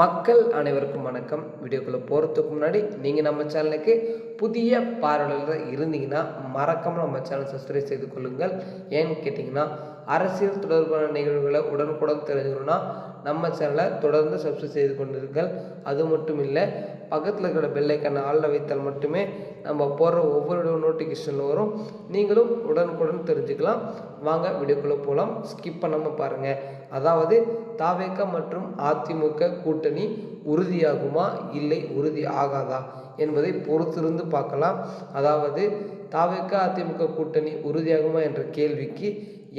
மக்கள் அனைவருக்கும் வணக்கம். வீடியோக்குள்ளே போகிறதுக்கு முன்னாடி நீங்கள் நம்ம சேனலுக்கு புதிய பார்வையாளர் இருந்தீங்கன்னா மறக்காமல் நம்ம சேனல் சப்ஸ்கிரைப் செய்து கொள்ளுங்கள். ஏன்னு கேட்டிங்கன்னா அரசியல் தொடர்பான நிகழ்வுகளை உடனுக்குடன் தெரிஞ்சுக்கணும்னா நம்ம சேனலை தொடர்ந்து சப்ஸ்கிரைப் செய்து கொண்டிருங்கள். அது மட்டும் இல்லை பக்கத்தில் இருக்கிற பெல்லைக்கான ஆளில் வைத்தால் மட்டுமே நம்ம போடுற ஒவ்வொரு நோட்டிஃபிகேஷனில் வரும். நீங்களும் உடனுக்குடன் தெரிஞ்சுக்கலாம். வாங்க வீடியோக்குள்ளே போகலாம் ஸ்கிப் பண்ணாமல் பாருங்கள் அதாவது தாவேக்கா மற்றும் அதிமுக கூட்டணி உறுதியாகுமா? இல்லை உறுதி ஆகாதா? என்பதை பொறுத்திருந்து பார்க்கலாம். அதாவது தாவேக்க அதிமுக கூட்டணி உறுதியாகுமா என்ற கேள்விக்கு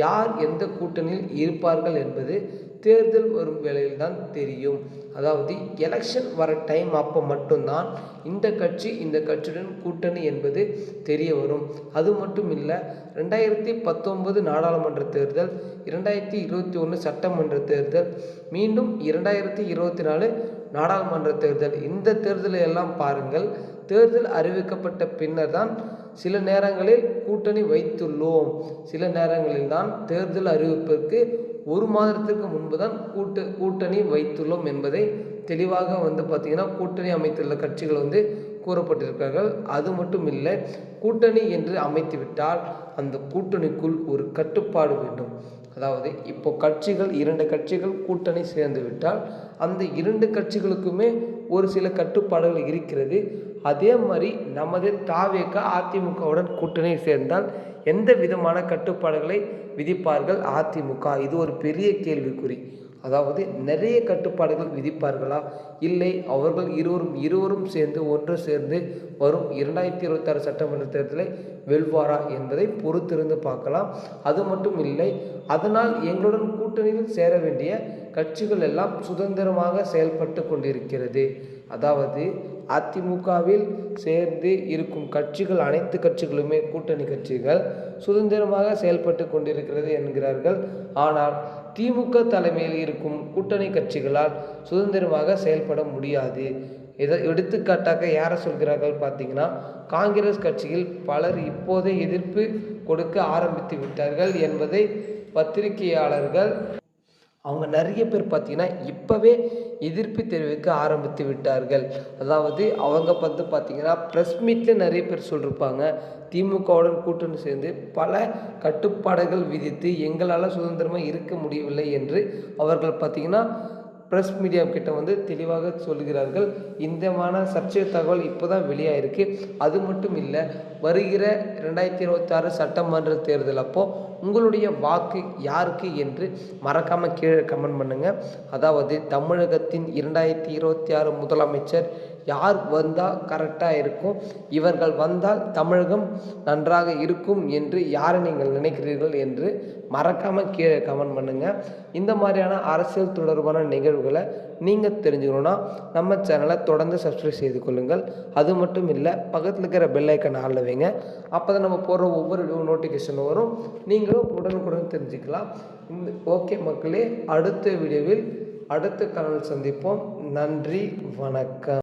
யார் எந்த கூட்டணியில் இருப்பார்கள் என்பது தேர்தல் வரும் வேளையில்தான் தெரியும். அதாவது எலெக்ஷன் வர டைம் அப்போ மட்டும்தான் இந்த கட்சி இந்த கட்சியுடன் கூட்டணி என்பது தெரிய வரும். அது மட்டும் இல்லை ரெண்டாயிரத்தி பத்தொன்பது நாடாளுமன்ற தேர்தல் இரண்டாயிரத்தி இருபத்தி ஒன்று சட்டமன்ற தேர்தல் மீண்டும் இரண்டாயிரத்தி இருபத்தி நாலு நாடாளுமன்ற தேர்தல். இந்த தேர்தலை எல்லாம் பாருங்கள் தேர்தல் அறிவிக்கப்பட்ட பின்னர் தான் சில நேரங்களில் கூட்டணி வைத்துள்ளோம். சில நேரங்களில் தான் தேர்தல் அறிவிப்பிற்கு ஒரு மாதத்திற்கு முன்பு தான் கூட்டு கூட்டணி வைத்துள்ளோம் என்பதை தெளிவாக வந்து பார்த்திங்கன்னா கூட்டணி அமைத்துள்ள கட்சிகள் வந்து கூறப்பட்டிருக்கிறார்கள். அது மட்டும் இல்லை கூட்டணி என்று அமைத்துவிட்டால் அந்த கூட்டணிக்குள் ஒரு கட்டுப்பாடு வேண்டும். அதாவது இப்போ கட்சிகள் இரண்டு கட்சிகள் கூட்டணி சேர்ந்து விட்டால் அந்த இரண்டு கட்சிகளுக்குமே ஒரு சில கட்டுப்பாடுகள் இருக்கிறது. அதே மாதிரி நமது தாவேக அதிமுகவுடன் கூட்டணி சேர்ந்தால் எந்த விதமான கட்டுப்பாடுகளை விதிப்பார்கள் அதிமுக? இது ஒரு பெரிய கேள்விக்குறி. அதாவது நிறைய கட்டுப்பாடுகள் விதிப்பார்களா? இல்லை அவர்கள் இருவரும் இருவரும் சேர்ந்து ஒன்று சேர்ந்து வரும் இரண்டாயிரத்தி இருபத்தாறு சட்டமன்ற தேர்தலை வெல்வாரா என்பதை பொறுத்திருந்து பார்க்கலாம். அது மட்டும் இல்லை அதனால் எங்களுடன் கூட்டணியில் சேர வேண்டிய கட்சிகள் எல்லாம் சுதந்திரமாக செயல்பட்டு கொண்டிருக்கிறது. அதாவது அதிமுகவில் சேர்ந்து இருக்கும் கட்சிகள் அனைத்து கட்சிகளுமே கூட்டணி கட்சிகள் சுதந்திரமாக செயல்பட்டு கொண்டிருக்கிறது என்கிறார்கள். ஆனால் திமுக தலைமையில் இருக்கும் கூட்டணி கட்சிகளால் சுதந்திரமாக செயல்பட முடியாது. இதை எடுத்துக்காட்டாக யாரை சொல்கிறார்கள் பார்த்தீங்கன்னா காங்கிரஸ் கட்சியில் பலர் இப்போதே எதிர்ப்பு கொடுக்க ஆரம்பித்து விட்டார்கள் என்பதை பத்திரிகையாளர்கள் அவங்க நிறைய பேர் பார்த்திங்கன்னா இப்போவே எதிர்ப்பு தெரிவிக்க ஆரம்பித்து விட்டார்கள். அதாவது அவங்க வந்து பார்த்திங்கன்னா ப்ரெஸ் மீட்டில் நிறைய பேர் சொல்லியிருப்பாங்க திமுகவுடன் கூட்டணி சேர்ந்து பல கட்டுப்பாடுகள் விதித்து எங்களால் சுதந்திரமாக இருக்க முடியவில்லை என்று அவர்கள் பார்த்திங்கன்னா ப்ரெஸ் மீடியா கிட்ட வந்து தெளிவாக சொல்கிறார்கள் இந்தமான சர்ச்சை தகவல் இப்போ தான் வெளியாகிருக்கு அது மட்டும் இல்லை வருகிற ரெண்டாயிரத்தி இருபத்தாறு சட்டமன்ற தேர்தல் அப்போது உங்களுடைய வாக்கு யாருக்கு என்று மறக்காமல் கீழே கமெண்ட் பண்ணுங்கள் அதாவது தமிழகத்தின் இரண்டாயிரத்தி இருபத்தி ஆறு முதலமைச்சர் யார் வந்தால் கரெக்டாக இருக்கும்? இவர்கள் வந்தால் தமிழகம் நன்றாக இருக்கும் என்று யாரை நீங்கள் நினைக்கிறீர்கள் என்று மறக்காமல் கீழே கமெண்ட் பண்ணுங்கள் இந்த மாதிரியான அரசியல் தொடர்பான நிகழ்வுகளை நீங்கள் தெரிஞ்சுக்கணுன்னா நம்ம சேனலை தொடர்ந்து சப்ஸ்கிரைப் செய்து கொள்ளுங்கள். அது மட்டும் இல்லை பக்கத்தில் இருக்கிற பெல்லைக்கன் ஆள் வைங்க. அப்போ தான் நம்ம போடுற ஒவ்வொரு நோட்டிஃபிகேஷனும் வரும். நீங்களும் உடனுக்குடன் தெரிஞ்சுக்கலாம். இந்த ஓகே மக்களே அடுத்த வீடியோவில் அடுத்த கனல் சந்திப்போம். நன்றி வணக்கம்.